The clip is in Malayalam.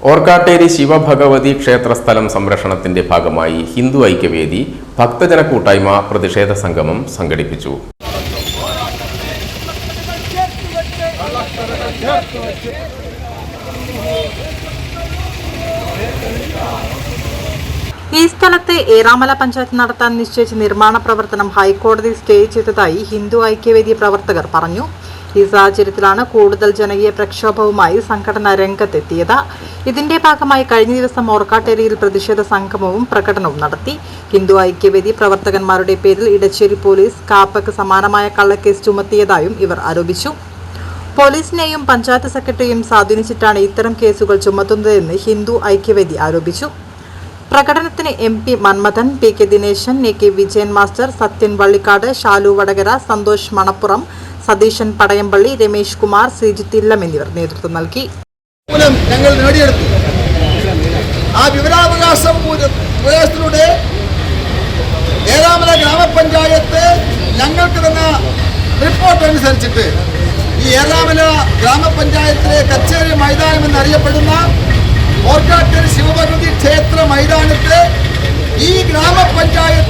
ഓർക്കാട്ടേരി ശിവഭഗവതി ക്ഷേത്രസ്ഥലം സംരക്ഷണത്തിന്റെ ഭാഗമായി ഹിന്ദു ഐക്യവേദി ഭക്തജന കൂട്ടായ്മ പ്രതിഷേധ സംഗമം സംഘടിപ്പിച്ചു. ഈ സ്ഥലത്ത് ഏറാമല പഞ്ചായത്ത് നടത്താൻ നിശ്ചയിച്ച നിർമ്മാണ പ്രവർത്തനം ഹൈക്കോടതി സ്റ്റേ ചെയ്തതായി ഹിന്ദു ഐക്യവേദി പ്രവർത്തകർ പറഞ്ഞു. ഈ സാഹചര്യത്തിലാണ് കൂടുതൽ ജനകീയ പ്രക്ഷോഭവുമായി സംഘടന രംഗത്തെത്തിയത്. ഇതിന്റെ ഭാഗമായി കഴിഞ്ഞ ദിവസം ഓർക്കാട്ടേരിയിൽ പ്രതിഷേധ സംഗമവും പ്രകടനവും നടത്തി. ഹിന്ദു ഐക്യവേദി പ്രവർത്തകന്മാരുടെ പേരിൽ ഇടച്ചേരി പോലീസ് കാപ്പക്ക് സമാനമായ കള്ളക്കേസ് ചുമത്തിയതായും ഇവർ ആരോപിച്ചു. പോലീസിനെയും പഞ്ചായത്ത് സെക്രട്ടറിയും സ്വാധീനിച്ചിട്ടാണ് ഇത്തരം കേസുകൾ ചുമത്തുന്നതെന്ന് ഹിന്ദു ഐക്യവേദി ആരോപിച്ചു. പ്രകടനത്തിന് M P Manmathan P K Dinesan A K Vijayan master Sathyan Vallikkad Shalu Vadakara Santhosh Manappuram Satheesan Padayampalli Ramesh Kumar Sreejith Illam എന്നിവർ നേതൃത്വം നൽകി. ഞങ്ങൾ നേടിയെടുത്തു. ആ വിവരാവകാശ പ്രദേശത്തിലൂടെ ഏഴാമല ഗ്രാമപഞ്ചായത്ത് ഞങ്ങൾക്ക് തന്ന റിപ്പോർട്ട് അനുസരിച്ചിട്ട് ഈ ഏഴാമല ഗ്രാമപഞ്ചായത്തിലെ കച്ചേരി മൈതാനം എന്നറിയപ്പെടുന്ന ഓർക്കാട്ടേരി ശിവഭഗവതി ക്ഷേത്ര മൈതാനത്ത് ഈ ഗ്രാമപഞ്ചായത്തിന്